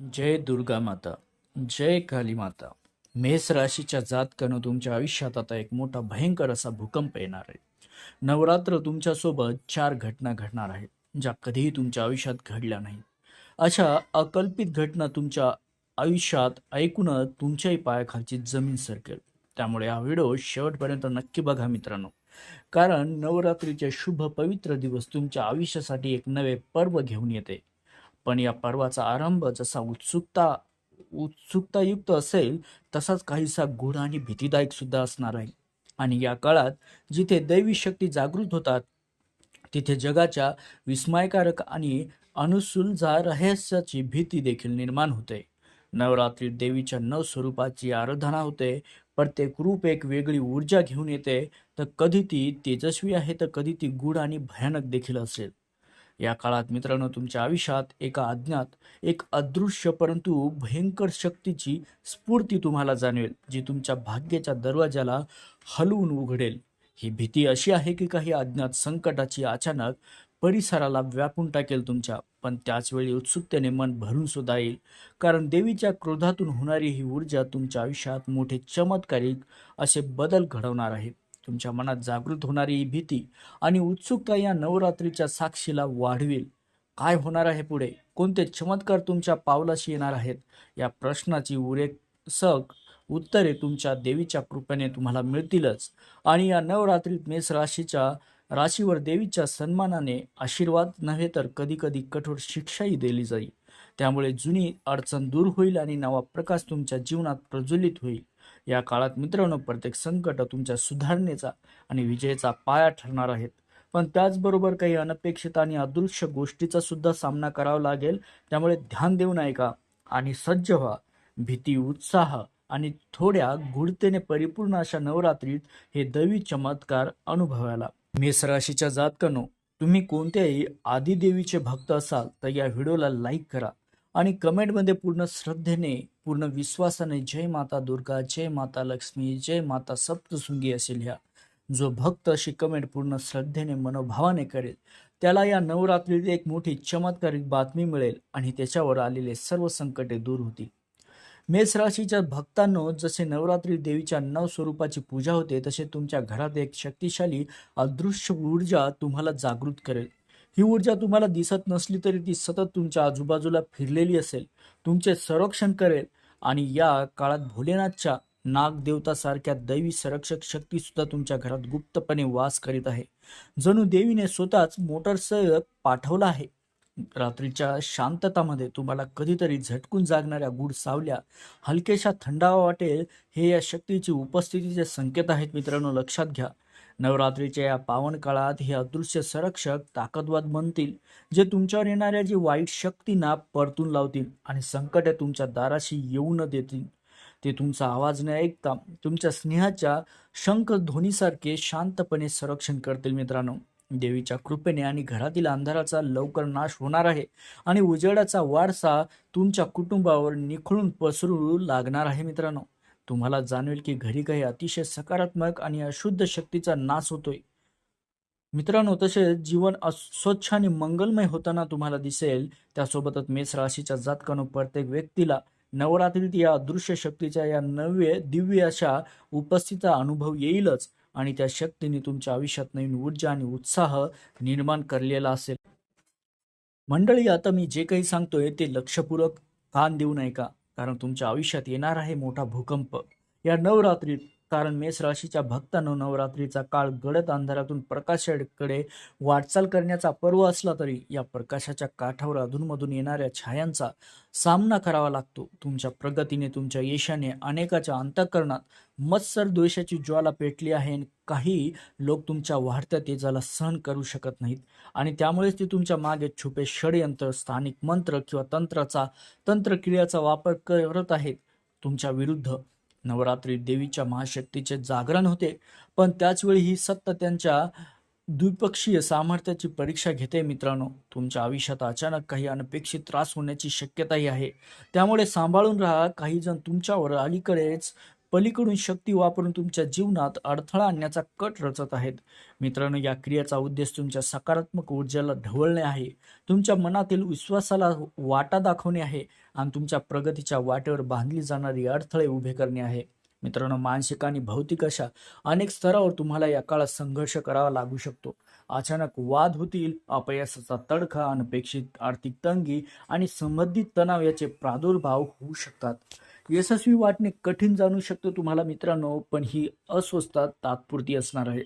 जय दुर्गा माता जय काली माता. मेष राशीच्या जातकानं तुमच्या आयुष्यात आता एक मोठा भयंकर असा भूकंप येणार आहे. नवरात्र तुमच्यासोबत चार घटना घडणार आहेत ज्या कधीही तुमच्या आयुष्यात घडल्या नाहीत. अशा अकल्पित घटना तुमच्या आयुष्यात ऐकूनच तुमच्याही पायाखालची जमीन सरकेल. त्यामुळे हा व्हिडिओ शेवटपर्यंत नक्की बघा मित्रांनो. कारण नवरात्रीचे शुभ पवित्र दिवस तुमच्या आयुष्यासाठी एक नवे पर्व घेऊन येते. पण या पर्वाचा आरंभ जसा उत्सुकता उत्सुकतायुक्त असेल तसाच काहीसा गूढ आणि भीतीदायक सुद्धा असणार आहे. आणि या काळात जिथे दैवी शक्ती जागृत होतात तिथे जगाच्या विस्मयकारक आणि अनुसुलझा रहस्याची भीती देखील निर्माण होते. नवरात्रीत देवीच्या नव स्वरूपाची आराधना होते प्रत्येक रूप एक वेगळी ऊर्जा घेऊन येते तर कधी ती तेजस्वी आहे तर कधी ती गूढ आणि भयानक देखील असेल. या काळात मित्रांनो तुमच्या आयुष्यात एका अज्ञात एक अदृश्य परंतु भयंकर शक्तीची स्फूर्ती तुम्हाला जाणवेल जी तुमच्या भाग्याच्या दरवाजाला हलवून उघडेल. ही भीती अशी आहे की काही अज्ञात संकटाची अचानक परिसराला व्यापून टाकेल तुमच्या पण त्याचवेळी उत्सुकतेने मन भरून सुद्धा येईल. कारण देवीच्या क्रोधातून होणारी ही ऊर्जा तुमच्या आयुष्यात मोठे चमत्कारिक असे बदल घडवणार आहेत तुमच्या मनात जागृत होणारी ही भीती आणि उत्सुकता या नवरात्रीच्या साक्षीला वाढवेल. काय होणार आहे पुढे? कोणते चमत्कार तुमच्या पावलाशी येणार आहेत? या प्रश्नाची उरेसक उत्तरे तुमच्या देवीच्या कृपेने तुम्हाला मिळतीलच. आणि या नवरात्रीत मेष राशीच्या राशीवर देवीच्या सन्मानाने आशीर्वाद नव्हे तर कधीकधी कठोर शिक्षाही दिली जाईल. त्यामुळे जुनी अडचण दूर होईल आणि नवा प्रकाश तुमच्या जीवनात प्रज्वलित होईल. या काळात मित्रांनो प्रत्येक संकट तुमच्या सुधारणेचा आणि विजयाचा पाया ठरणार आहेत. पण त्याचबरोबर काही अनपेक्षित आणि अदृश्य गोष्टीचा सुद्धा सामना करावा लागेल. त्यामुळे ध्यान देऊन ऐका आणि सज्ज व्हा. भीती उत्साह आणि थोड्या गुढतेने परिपूर्ण अशा नवरात्रीत हे दैवी चमत्कार अनुभवायला. मेष राशीच्या जातकनो तुम्ही कोणत्याही आदिदेवीचे भक्त असाल तर या व्हिडिओला लाईक करा. आणि कमेंटमध्ये पूर्ण श्रद्धेने पूर्ण विश्वासाने जय माता दुर्गा जय माता लक्ष्मी जय माता सप्तशृंगी असेल ह्या जो भक्त अशी कमेंट पूर्ण श्रद्धेने मनोभावाने करेल त्याला या नवरात्रीत एक मोठी चमत्कारिक बातमी मिळेल आणि त्याच्यावर आलेले सर्व संकटे दूर होतील. मेष राशीच्या भक्तांनो जसे नवरात्री देवीच्या नव स्वरूपाची पूजा होते तसे तुमच्या घरात एक शक्तिशाली अदृश्य ऊर्जा तुम्हाला जागृत करेल. ही ऊर्जा तुम्हाला दिसत नसली तरी ती सतत तुमच्या आजूबाजूला फिरलेली असेल. तुमचे संरक्षण करेल आणि या काळात भोलेनाथच्या नागदेवतासारख्या दैवी संरक्षक शक्ती सुद्धा तुमच्या घरात गुप्तपणे वास करीत आहे. जणू देवीने स्वतःच मोटरसायक पाठवला आहे. रात्रीच्या शांततामध्ये तुम्हाला कधीतरी झटकून जागणाऱ्या गुढ सावल्या हलकेशा थंडावा वाटेल हे या शक्तीची उपस्थितीचे संकेत आहेत मित्रांनो लक्षात घ्या. नवरात्रीच्या या पावन काळात हे अदृश्य संरक्षक ताकदवाद बनतील जे तुमच्यावर येणाऱ्या जी वाईट शक्तींना परतून लावतील आणि संकटे तुमच्या दाराशी येऊ न देतील. ते तुमचा आवाज न ऐकता तुमच्या स्नेहाच्या शंख ध्वनीसारखे शांतपणे संरक्षण करतील मित्रांनो. देवीच्या कृपेने आणि घरातील अंधाराचा लवकर नाश होणार आहे आणि उजेडाचा वारसा तुमच्या कुटुंबावर निखळून पसरू लागणार आहे मित्रांनो. तुम्हाला जाणवेल की घरी काही अतिशय सकारात्मक आणि अशुद्ध शक्तीचा नाश होतोय. मित्रांनो तसेच जीवन अस्वच्छ आणि मंगलमय होताना तुम्हाला दिसेल त्यासोबतच मेष राशीच्या जातकानो प्रत्येक व्यक्तीला नवरात्रीत या अदृश्य शक्तीच्या या नव्य दिव्य अशा उपस्थितीचा अनुभव येईलच आणि त्या शक्तीने तुमच्या आयुष्यात नवीन ऊर्जा आणि उत्साह निर्माण करलेला असेल. मंडळी आता मी जे काही सांगतोय ते लक्षपूर्वक कान देऊ ऐका कारण तुमच्या आयुष्यात येणार आहे मोठा भूकंप. या नवरात्रीत कारण मेष राशीच्या भक्तांनो नवरात्रीचा काळ गडद अंधारातून प्रकाशाकडे वाटचाल करण्याचा पर्व असला तरी या प्रकाशाच्या काठावर अधूनमधून येणाऱ्या छायांचा सामना करावा लागतो. तुमच्या प्रगतीने तुमच्या यशाने अनेकाच्या अंतःकरणात मत्सर द्वेषाची ज्वाला पेटली आहे काही लोक तुमच्या वाढत्या तेजाला सहन करू शकत नाहीत. आणि त्यामुळेच ते तुमच्या मागे छुपे षडयंत्र स्थानिक मंत्र किंवा तंत्राचा तंत्रक्रियाचा वापर करत आहेत. तुमच्या विरुद्ध नवरात्री देवीच्या महाशक्तीचे जागरण होते पण त्याचवेळी ही सत्ता त्यांच्या द्विपक्षीय सामर्थ्याची परीक्षा घेते मित्रांनो. तुमच्या आयुष्यात अचानक काही अनपेक्षित त्रास होण्याची शक्यताही आहे. त्यामुळे सांभाळून राहा काही जण तुमच्यावर अलीकडेच पलीकडून शक्ती वापरून तुमच्या जीवनात अडथळा आणण्याचा कट रचत आहेत. मित्रांनो या क्रियेचा उद्देश तुमच्या सकारात्मक ऊर्जेला ढवळणे आहे. तुमच्या मनातील विश्वासाला वाटा दाखवणे आहे आणि तुमच्या प्रगतीच्या वाटेवर बांधली जाणारी अडथळे उभे करणे आहे. मित्रांनो मानसिक आणि भौतिक अशा अनेक स्तरावर तुम्हाला या काळात संघर्ष करावा लागू शकतो. अचानक वाद होतील अपयशाचा तडखा अनपेक्षित आर्थिक तंगी आणि संबंधित तणाव याचे प्रादुर्भाव होऊ शकतात. यशस्वी वाटणे कठीण जाणू शकतं तुम्हाला मित्रांनो पण ही अस्वस्थता तात्पुरती असणार आहे.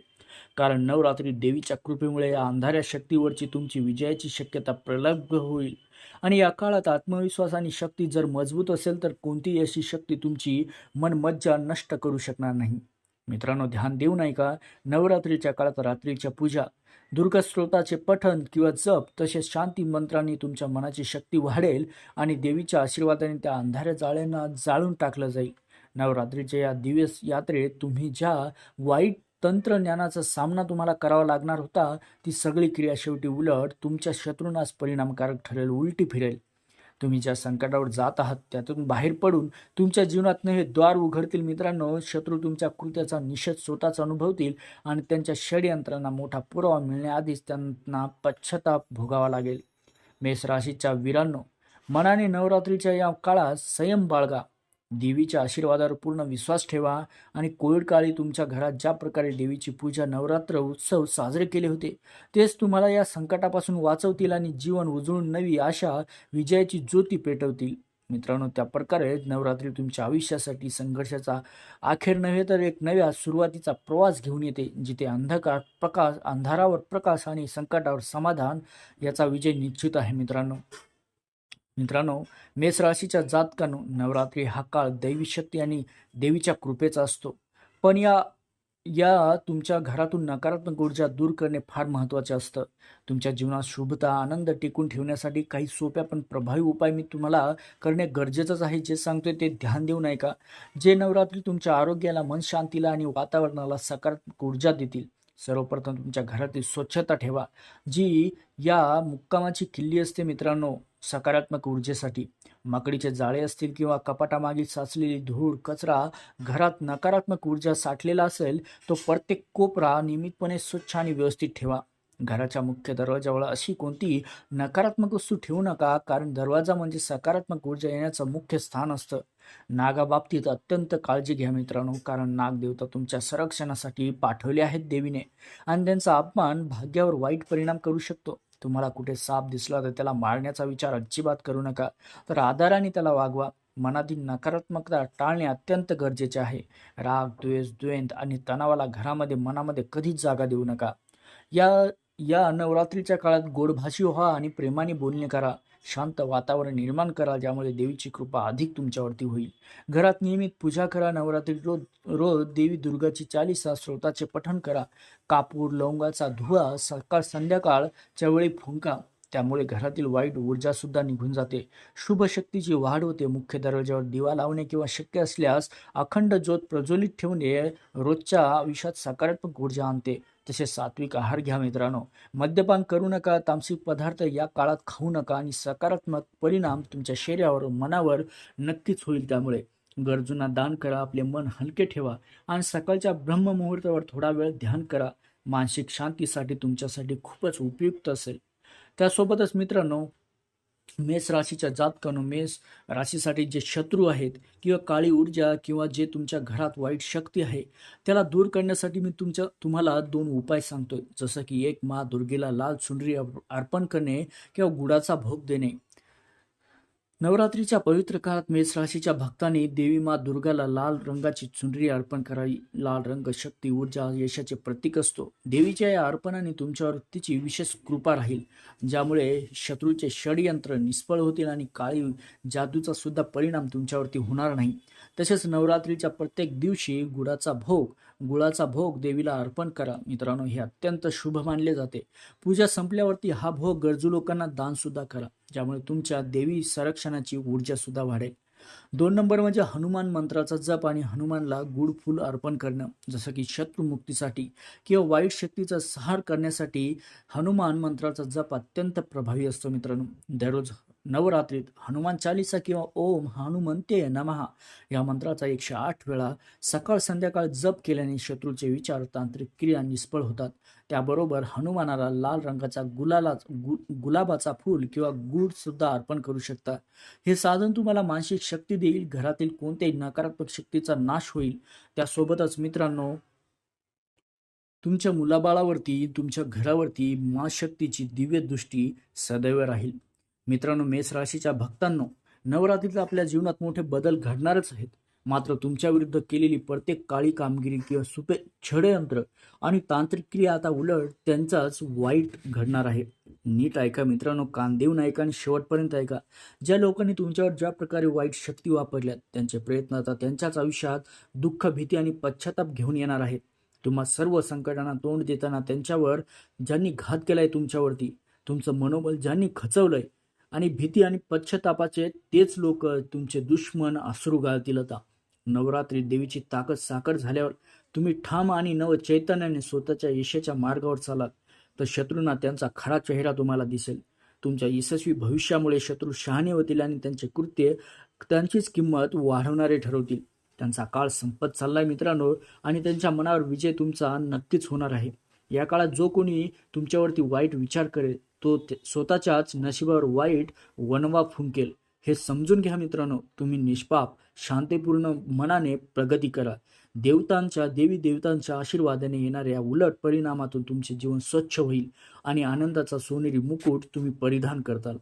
कारण नवरात्री देवीच्या कृपेमुळे या अंधाऱ्या शक्तीवरची तुमची विजयाची शक्यता प्रलब्ध होईल. आणि या काळात आत्मविश्वास आणि शक्ती जर मजबूत असेल तर कोणतीही अशी शक्ती तुमची मनमज्जा नष्ट करू शकणार नाही. मित्रांनो ध्यान देऊ नाही का नवरात्रीच्या काळात रात्रीच्या पूजा दुर्गा स्त्रोताचे पठण किंवा जप तसेच शांती मंत्रांनी तुमच्या मनाची शक्ती वाढेल आणि देवीच्या आशीर्वादाने त्या अंधाऱ्या जाळ्यांना जाळून टाकलं जाईल. नवरात्रीच्या या दिवस यात्रेत तुम्ही ज्या वाईट तंत्रज्ञानाचा सामना तुम्हाला करावा लागणार होता ती सगळी क्रिया शेवटी उलट तुमच्या शत्रूंनाच परिणामकारक ठरेल उलटी फिरेल. तुम्ही ज्या संकटावर जात आहात त्यातून बाहेर पडून तुमच्या जीवनात हे द्वार उघडतील मित्रांनो. शत्रू तुमच्या कृत्याचा निषेध स्वतःच अनुभवतील आणि त्यांच्या षडयंत्रांना मोठा पुरावा मिळण्याआधीच त्यांना पश्चाताप भोगावा लागेल. मेष राशीच्या वीरांनो मनाने नवरात्रीच्या या काळात संयम बाळगा. देवीच्या आशीर्वादावर पूर्ण विश्वास ठेवा आणि कोविड काळी तुमच्या घरात ज्या प्रकारे देवीची पूजा नवरात्र उत्सव साजरे केले होते तेच तुम्हाला या संकटापासून वाचवतील आणि जीवन उजळून नवी आशा विजयाची ज्योती पेटवतील. मित्रांनो त्या प्रकारे नवरात्री तुमच्या आयुष्यासाठी संघर्षाचा अखेर नव्हे तर एक नव्या सुरुवातीचा प्रवास घेऊन येते जिथे अंधकार प्रकाश अंधारावर प्रकाश आणि संकटावर समाधान याचा विजय निश्चित आहे मित्रांनो. मित्रांनो मेष राशीच्या जातकानो नवरात्री हा काळ दैवी शक्ती आणि देवीच्या कृपेचा असतो. पण या या तुमच्या घरातून नकारात्मक ऊर्जा दूर करणे फार महत्त्वाचे असतं. तुमच्या जीवनात शुभता आनंद टिकून ठेवण्यासाठी काही सोप्या पण प्रभावी उपाय मी तुम्हाला करणे गरजेचंच आहे. जे सांगतोय ते ध्यान देऊ नये का जे नवरात्री तुमच्या आरोग्याला मन शांतीला आणि वातावरणाला सकारात्मक ऊर्जा देतील सर्वप्रथम तुमच्या घरातील स्वच्छता ठेवा. जी या मुक्कामाची किल्ली असते मित्रांनो सकारात्मक ऊर्जेसाठी. माकडीचे जाळे असतील किंवा कपाटामागील साचलेली धूळ कचरा घरात नकारात्मक ऊर्जा साठलेला असेल तो प्रत्येक कोपरा नियमितपणे स्वच्छ आणि व्यवस्थित ठेवा. घराच्या मुख्य दरवाजावर अशी कोणती नकारात्मक वस्तू ठेवू नका कारण दरवाजा म्हणजे सकारात्मक ऊर्जा येण्याचं मुख्य स्थान असतं. नागाबाबतीत अत्यंत काळजी घ्या मित्रांनो कारण नागदेवता तुमच्या संरक्षणासाठी पाठवले आहेत देवीने. आणि त्यांचा अपमान भाग्यावर वाईट परिणाम करू शकतो. तुम्हाला कुठे साप दिसला तर त्याला मारण्याचा विचार अजिबात करू नका. तर आदराने त्याला वागवा. मनातील नकारात्मकता टाळणे अत्यंत गरजेचे आहे. राग द्वेष द्वेंत आणि तणावाला घरामध्ये मनामध्ये कधीच जागा देऊ नका. या या नवरात्रीच्या काळात गोडभाषी व्हा आणि प्रेमाने बोलणे करा. शांत वातावरण निर्माण करा ज्यामुळे देवीची कृपा अधिक तुमच्यावरती होईल. घरात नियमित पूजा करा नवरात्री रोज रोज देवी दुर्गाची चालीसा स्रोताचे पठण करा. कापूर लवंगाचा धुवा सकाळ संध्याकाळच्या वेळी फुंका त्यामुळे घरातील वाईट ऊर्जा सुद्धा निघून जाते. शुभ शक्तीची वाढ होते. मुख्य दरवाजावर दिवा लावणे किंवा शक्य असल्यास अखंड ज्योत प्रज्वलित ठेवणे रोजच्या आयुष्यात सकारात्मक ऊर्जा आणते. तसेच सात्विक आहार घ्या मित्रांनो. मद्यपान करू नका. तामसिक पदार्थ या काळात खाऊ नका आणि सकारात्मक परिणाम तुमच्या शरीरावर मनावर नक्कीच होईल त्यामुळे. गरजूंना दान करा. आपले मन हलके ठेवा आणि सकाळच्या ब्रह्ममुहूर्तावर थोडा वेळ ध्यान करा. मानसिक शांतीसाठी तुमच्यासाठी खूपच उपयुक्त असेल. त्यासोबतच मित्रांनो मेष राशीच्या जातकानो मेष राशीसाठी जे शत्रू आहेत किंवा काळी ऊर्जा किंवा जे तुमच्या घरात वाईट शक्ती आहे त्याला दूर करण्यासाठी मी तुमच्या तुम्हाला दोन उपाय सांगतोय. जसं की एक मा दुर्गेला लाल चुनरी अर्पण करणे किंवा गुडाचा भोग देणे. नवरात्रीच्या पवित्र काळात मेष राशीच्या भक्तांनी देवी मा दुर्गाला लाल रंगाची चुनरी अर्पण करावी. लाल रंग शक्ती ऊर्जा यशाचे प्रतीक असतो. देवीच्या या अर्पणाने तुमच्यावर तिची विशेष कृपा राहील ज्यामुळे शत्रूचे षडयंत्र निष्फळ होतील आणि काळी जादूचा सुद्धा परिणाम तुमच्यावरती होणार नाही. तसेच नवरात्रीच्या प्रत्येक दिवशी गुळाचा भोग गुळाचा भोग देवीला अर्पण करा. मित्रांनो हे अत्यंत शुभ मानले जाते. पूजा संपल्यावरती हा भोग गरजू लोकांना दानसुद्धा करा. ज्यामुळे तुमच्या देवी संरक्षणाची ऊर्जासुद्धा वाढेल. दोन नंबर म्हणजे हनुमान मंत्राचा जप आणि हनुमानला गुड फूल अर्पण करणं. जसं की शत्रुमुक्तीसाठी किंवा वाईट शक्तीचा सहार करण्यासाठी हनुमान मंत्राचा जप अत्यंत प्रभावी असतो मित्रांनो. दररोज नवरात्रीत हनुमान चालिसा किंवा ओम हनुमंते नमहा या मंत्राचा एकशे आठ वेळा सकाळ संध्याकाळ जप केल्याने शत्रूचे विचार तांत्रिक क्रिया निष्फळ होतात. त्याबरोबर हनुमानाला लाल रंगाचा गुलाला गु गुलाबाचा फूल किंवा गुळ सुद्धा अर्पण करू शकता. हे साधन तुम्हाला मानसिक शक्ती देईल घरातील कोणत्याही नकारात्मक शक्तीचा नाश होईल. त्यासोबतच मित्रांनो तुमच्या मुलाबाळावरती तुमच्या घरावरती मा शक्तीची दिव्य दृष्टी सदैव राहील. मित्रांनो मेष राशीच्या भक्तांनो नवरात्रीत आपल्या जीवनात मोठे बदल घडणारच आहेत. मात्र तुमच्या विरुद्ध केलेली प्रत्येक काळी कामगिरी किंवा सुपे षडयंत्र आणि तांत्रिक क्रिया आता उलट त्यांचाच वाईट घडणार आहे. नीट ऐका मित्रांनो कान देऊन ऐका आणि शेवटपर्यंत ऐका. ज्या लोकांनी तुमच्यावर ज्या प्रकारे वाईट शक्ती वापरल्या त्यांचे प्रयत्न आता त्यांच्याच आयुष्यात दुःख भीती आणि पश्चाताप घेऊन येणार आहेत तुम्हा सर्व संकटांना तोंड देताना त्यांच्यावर ज्यांनी घात केलाय तुमच्यावरती तुमचं मनोबल ज्यांनी खचवलंय आणि भीती आणि पश्चातापाचे तेच लोक तुमचे दुश्मन अश्रू घालतील आता. नवरात्रीत देवीची ताकद साकर झाल्यावर तुम्ही ठाम आणि नव चैतन्याने स्वतःच्या यशाच्या मार्गावर चालाल. तर शत्रूंना त्यांचा खरा चेहरा तुम्हाला दिसेल. तुमच्या यशस्वी भविष्यामुळे शत्रू शहाणे होतील आणि त्यांचे कृत्य त्यांचीच किंमत वाढवणारे ठरवतील. त्यांचा काळ संपत चाललाय मित्रांनो आणि त्यांच्या मनावर विजय तुमचा नक्कीच होणार आहे. या काळात जो कोणी तुमच्यावरती वाईट विचार करेल तो ते- स्वतःच्याच नशिबावर वाईट वनवा फुंकेल. हे समजून घ्या मित्रांनो तुम्ही निष्पाप शांतीपूर्ण मनाने प्रगती करा. देवतांच्या देवी देवतांच्या आशीर्वादाने येणाऱ्या उलट परिणामातून तुमचे जीवन स्वच्छ होईल आणि आनंदाचा सोनेरी मुकुट तुम्ही परिधान करताल.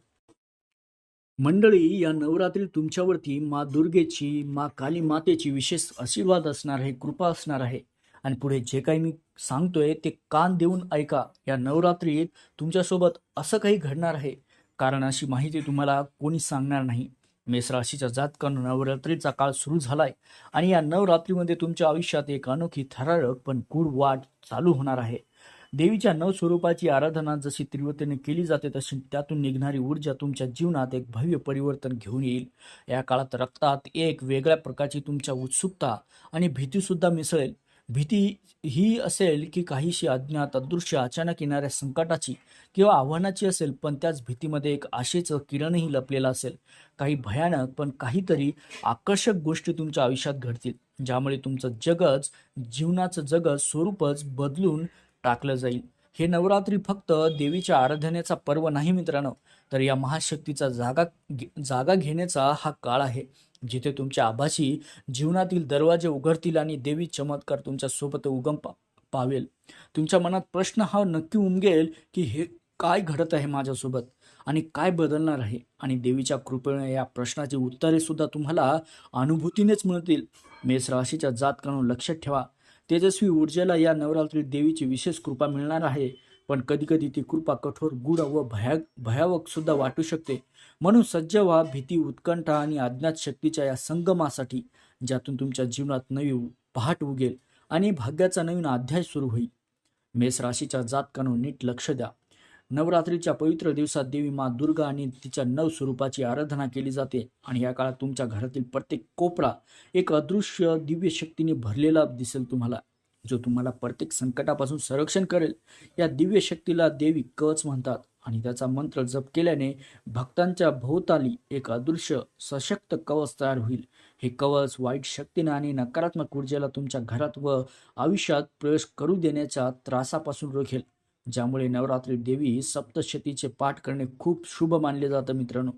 मंडळी या नवरात्री तुमच्यावरती मा दुर्गेची मा काली मातेची विशेष आशीर्वाद असणार आहे कृपा असणार आहे. आणि पुढे जे काही मी सांगतोय ते कान देऊन ऐका. या नवरात्रीत तुमच्यासोबत असं काही घडणार आहे? कारण अशी माहिती तुम्हाला कोणी सांगणार नाही. मेष राशीच्या जातकानं नवरात्रीचा काळ सुरू झालाय आणि या नवरात्रीमध्ये तुमच्या आयुष्यात एक अनोखी थरारक पण गूढ वाट चालू होणार आहे. देवीच्या नव स्वरूपाची आराधना जशी तीव्रतेने केली जाते तशी त्यातून निघणारी ऊर्जा तुमच्या जीवनात एक भव्य परिवर्तन घेऊन येईल. या काळात रक्तात एक वेगळ्या प्रकारची तुमच्या उत्सुकता आणि भीतीसुद्धा मिसळेल. भीती ही असेल की काहीशी अज्ञात अदृश्य अचानक येणाऱ्या संकटाची किंवा आव्हानाची असेल पण त्याच भीतीमध्ये एक आशेचं किरणही लपलेलं असेल. काही भयानक पण काहीतरी आकर्षक गोष्टी तुमच्या आयुष्यात घडतील ज्यामुळे तुमचं जगच जीवनाचं जगच स्वरूपच बदलून टाकलं जाईल. हे नवरात्री फक्त देवीच्या आराधनेचा पर्व नाही मित्रांनो तर या महाशक्तीचा जागा घे- जागा घेण्याचा हा काळ आहे. जिथे तुमच्या आभासी जीवनातील दरवाजे उघडतील आणि देवी चमत्कार तुमच्यासोबत उगम पा पावेल. तुमच्या मनात प्रश्न हा नक्की उमगेल की हे काय घडत आहे माझ्यासोबत आणि काय बदलणार आहे? आणि देवीच्या कृपेने या प्रश्नाची उत्तरे सुद्धा तुम्हाला अनुभूतीनेच मिळतील. मेष राशीच्या जातकांना लक्षात ठेवा. तेजस्वी ऊर्जेला या नवरात्रीत देवीची विशेष कृपा मिळणार आहे. पण कधीकधी ती कृपा कठोर गुढ व भया भयावक सुद्धा वाटू शकते. म्हणून सज्ज व्हा भीती उत्कंठा आणि अज्ञात शक्तीच्या या संगमासाठी ज्यातून तुमच्या जीवनात नवी पहाट उगेल आणि भाग्याचा नवीन अध्याय सुरू होईल. मेष राशीच्या जातकानो नीट लक्ष द्या. नवरात्रीच्या पवित्र दिवसात देवी मा दुर्गा आणि तिच्या नव स्वरूपाची आराधना केली जाते आणि या काळात तुमच्या घरातील प्रत्येक कोपरा एक अदृश्य दिव्य शक्तीने भरलेला दिसेल तुम्हाला. जो तुम्हाला प्रत्येक संकटापासून संरक्षण करेल या दिव्य शक्तीला देवी कवच म्हणतात. आणि त्याचा मंत्र जप केल्याने भक्तांच्या भोवताली एक अदृश्य सशक्त कवच तयार होईल. हे कवच वाईट शक्तीने आणि नकारात्मक ऊर्जेला तुमच्या घरात व आयुष्यात प्रवेश करू देण्याच्या त्रासापासून रोखेल. ज्यामुळे नवरात्री देवी सप्तशतीचे पाठ करणे खूप शुभ मानले जातं मित्रांनो.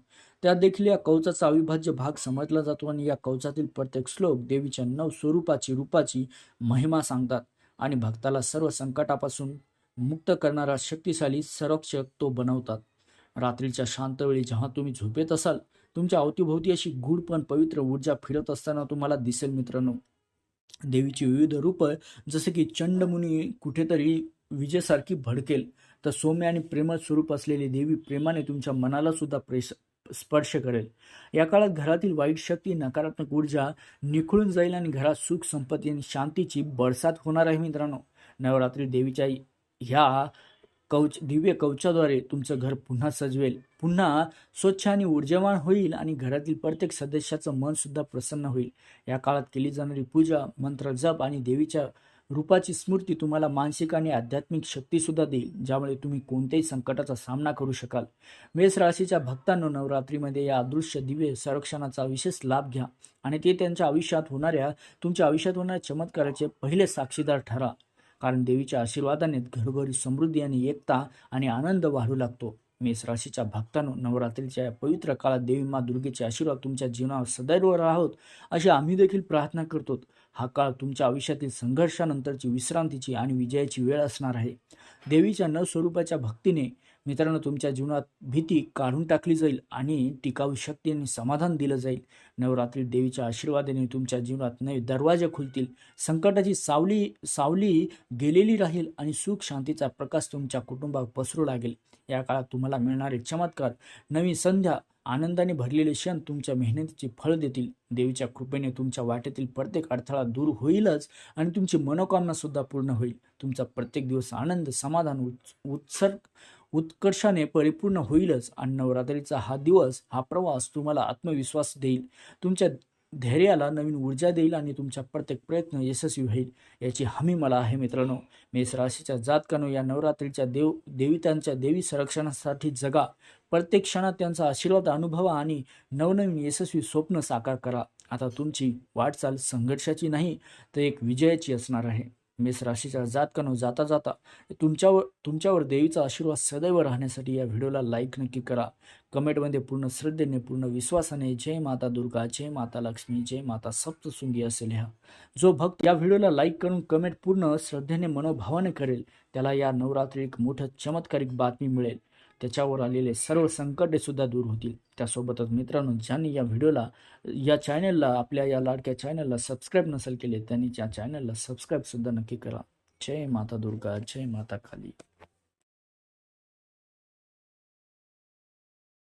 त्यात देखील या कवचाचा अविभाज्य भाग समजला जातो आणि या कवचातील प्रत्येक श्लोक देवीच्या नव स्वरूपाची रूपाची महिमा सांगतात आणि भक्ताला सर्व संकटापासून मुक्त करणारा शक्तिशाली संरक्षक तो बनवतात. रात्रीच्या शांत वेळी जेव्हा तुम्ही झोपेत असाल तुमच्या अवतीभोवती अशी गूढ पण पवित्र ऊर्जा फिरत असताना तुम्हाला दिसेल मित्रांनो. देवीची विविध रूपं जसे की चंडमुनी कुठेतरी विजेसारखी भडकेल तर सौम्य आणि प्रेमळ स्वरूप असलेली देवी प्रेमाने तुमच्या मनाला सुद्धा प्रेस स्पर्श करेल. या काळात घरातील वाईट शक्ती नकारात्मक ऊर्जा निखळून जाईल आणि घरात सुख संपत्ती आणि शांतीची बरसात होणार आहे मित्रांनो. नवरात्री देवीच्या ह्या कवच दिव्य कवचाद्वारे तुमचं घर पुन्हा सजवेल. पुन्हा स्वच्छ आणि ऊर्जावान होईल आणि घरातील प्रत्येक सदस्याचं मनसुद्धा प्रसन्न होईल. या काळात केली जाणारी पूजा मंत्र जप आणि देवीच्या रूपाची स्मृती तुम्हाला मानसिक आणि आध्यात्मिक शक्तीसुद्धा देईल ज्यामुळे तुम्ही कोणत्याही संकटाचा सामना करू शकाल. मेष राशीच्या भक्तांनो नवरात्रीमध्ये या अदृश्य दिव्य संरक्षणाचा विशेष लाभ घ्या आणि ते त्यांच्या आयुष्यात होणाऱ्या तुमच्या आयुष्यात होणाऱ्या चमत्काराचे पहिले साक्षीदार ठरा. कारण देवीच्या आशीर्वादाने घरोघरी समृद्धी आणि एकता आणि आनंद वाढू लागतो. मेष राशीच्या भक्तांनो नवरात्रीच्या या पवित्र काळात देवी मा दुर्गेचे आशीर्वाद तुमच्या जीवनावर सदैव राहोत अशी आम्ही देखील प्रार्थना करतो. हा काळ तुमच्या आयुष्यातील संघर्षानंतरची विश्रांतीची आणि विजयाची वेळ असणार आहे. देवीच्या न स्वरूपाच्या भक्तीने मित्रांनो तुमच्या जीवनात भीती काढून टाकली जाईल आणि टिकाऊ शक्ती आणि समाधान दिलं जाईल. नवरात्री देवीच्या आशीर्वादाने तुमच्या जीवनात नवे दरवाजे खुलतील. संकटाची सावली सावली गेलेली राहील आणि सुख शांतीचा प्रकाश तुमच्या कुटुंबावर पसरू लागेल. या काळात तुम्हाला मिळणारे चमत्कार नवी संध्या आनंदाने भरलेले क्षण तुमच्या मेहनतीचे फळ देतील. देवीच्या कृपेने तुमच्या वाटेतील प्रत्येक अडथळा दूर होईलच आणि तुमची मनोकामना सुद्धा पूर्ण होईल. तुमचा प्रत्येक दिवस आनंद समाधान उत् उत्सर्ग उत्कर्षाने परिपूर्ण होईलच आणि नवरात्रीचा हा दिवस हा प्रवास तुम्हाला आत्मविश्वास देईल. तुमच्या धैर्याला नवीन ऊर्जा देईल आणि तुमचा प्रत्येक प्रयत्न यशस्वी होईल. याची हमी मला आहे मित्रांनो. मेष राशीच्या जातकानो या नवरात्रीच्या देव देवितांच्या देवी संरक्षणासाठी जगा. प्रत्येक क्षणात त्यांचा आशीर्वाद अनुभवा आणि नवनवीन यशस्वी स्वप्न साकार करा. आता तुमची वाटचाल संघर्षाची नाही तर एक विजयाची असणार आहे. मेष राशीच्या जातकानो जाता जाता तुमच्यावर तुमच्यावर देवीचा आशीर्वाद सदैव राहण्यासाठी या व्हिडिओला लाईक नक्की करा. कमेंटमध्ये पूर्ण श्रद्धेने पूर्ण विश्वासाने जय माता दुर्गा जय माता लक्ष्मी जय माता सप्तशृंगी असे लिहा. जो भक्त या व्हिडिओला लाईक करून कमेंट पूर्ण श्रद्धेने मनोभावाने करेल त्याला या नवरात्री एक मोठं चमत्कारिक बातमी मिळेल. त्याच्यावर आलेले सर्व संकटेसुद्धा दूर होतील. त्यासोबतच मित्रांनो ज्यांनी या व्हिडिओला या चॅनलला आपल्या या लाडक्या चॅनलला सबस्क्राईब नसेल केले त्यांनी या चॅनलला सबस्क्राईबसुद्धा नक्की करा. जय माता दुर्गा जय माता काली.